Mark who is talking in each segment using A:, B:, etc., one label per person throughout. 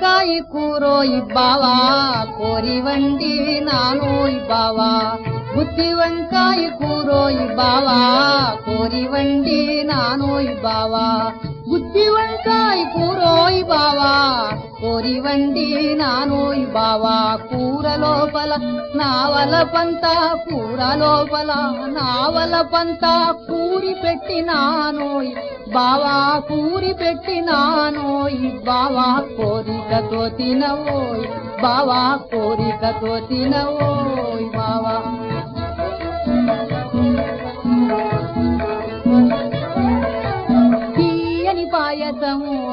A: కూరోయ్ బావా కోరి వండి నానోయ్ బావా గుత్తి వంకాయ కూరోయ్ బావా కోరి వండి నానోయ్ బావా గుత్తి వంకాయ కూరోయ్ బావా కోరి వండి నానోయ్ బావా కూర లోపల నావల పంత కూర లోపల నావల పంత కూరి పెట్టినానోయ్ బావా కూరి పెట్టినానోయ్ బావా కోరికతో తినవోయ్. బావా కోరికతో తినవోయ్.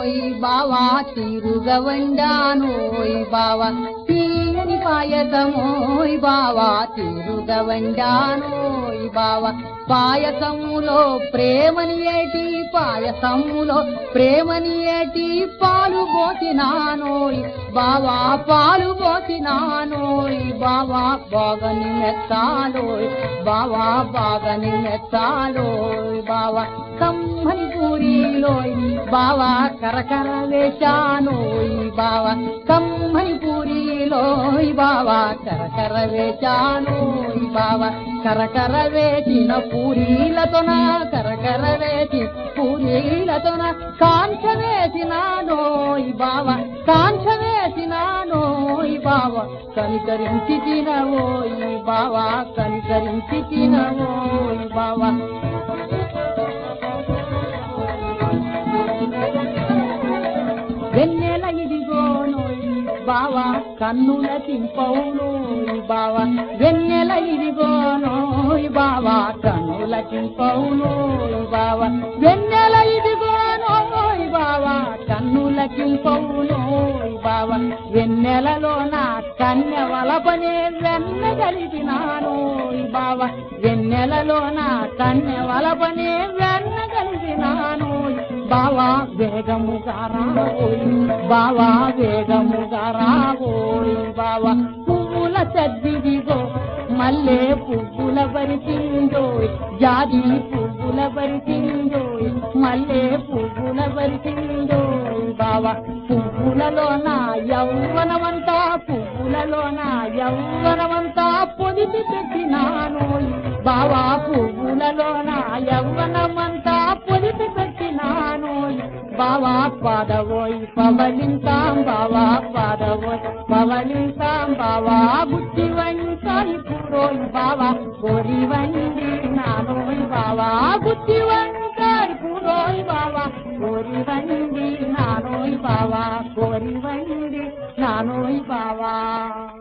A: పాయసమోయ్ బావా తిరుగవండానోయ్ బావా. తీయని పాయసమోయ్ బావా తిరుగవండానోయ్ బావా. పాయసములో ప్రేమని ఏటి పాయసములో ప్రేమని ఏటి పోసినానోయ్ బావా పాలు పోసినానోయ్ బావా బాగని మెత్తాలోయ్ బావా బాగని మెత్తాలోయ్ బావా కమ్మని పూరీలోయ్ బావా కరకర వేశానోయ్ బావా కమ్మని పూరీలోయ్ బావా కరకర వేశానోయ్ బావా. కరకర వేచిన పూరీలతోన కరకర వేచి పూరీలతోన. కాంచ వేసినానోయ్ బావా కాంచ వేసినానోయ్ బావా. కనికరించి తినవోయ్ బావా కనికరించి తినవోయ్ బావా. వెన్నెల బావా కన్నుల తింపవునోయ్ బావా. వెన్నెల ఇదిగోనోయ్ బావా కన్నుల తింపవునోయ్ బావా. వెన్నెల ఇదిగోనోయ్ బావా కన్నుల తింపవునోయ్ బావా. వెన్నెలలో నా కన్య వలపనే వెన్న కలిపినానోయ్ బావా. వెన్నెలలో నా కన్య వలపనే బాలా కలిపినానోయ్ బావా. వేగముగా రావోయ్ బావా వేగముగా రావోయ్ బావా పువ్వుల చద్దిదిగో మల్లే పువ్వుల బరిసిందోయ్ జాతి పువ్వుల బరిసిందోయ్ మల్లే పువ్వుల బరిసిందోయ్ బావా. పువ్వులలోన యౌవనమంతా పువ్వులలోన యౌవనమంతా పొదిపి పెట్టినాను బావా. పువ్వులలోన యౌవనమంతా బావా పాదవోయ్ పవలింతాం బావా పాదవోయ్ పవలింతాం బావా బుద్ధి వంకాయి కూరోయ్ బావా కోరి వండి నానోయ్ బావా బుద్ధి వంకాయి కూరోయ్ బావా కోరి వండి నానోయ్ బావా కోరి వండి నానోయ్ బావా.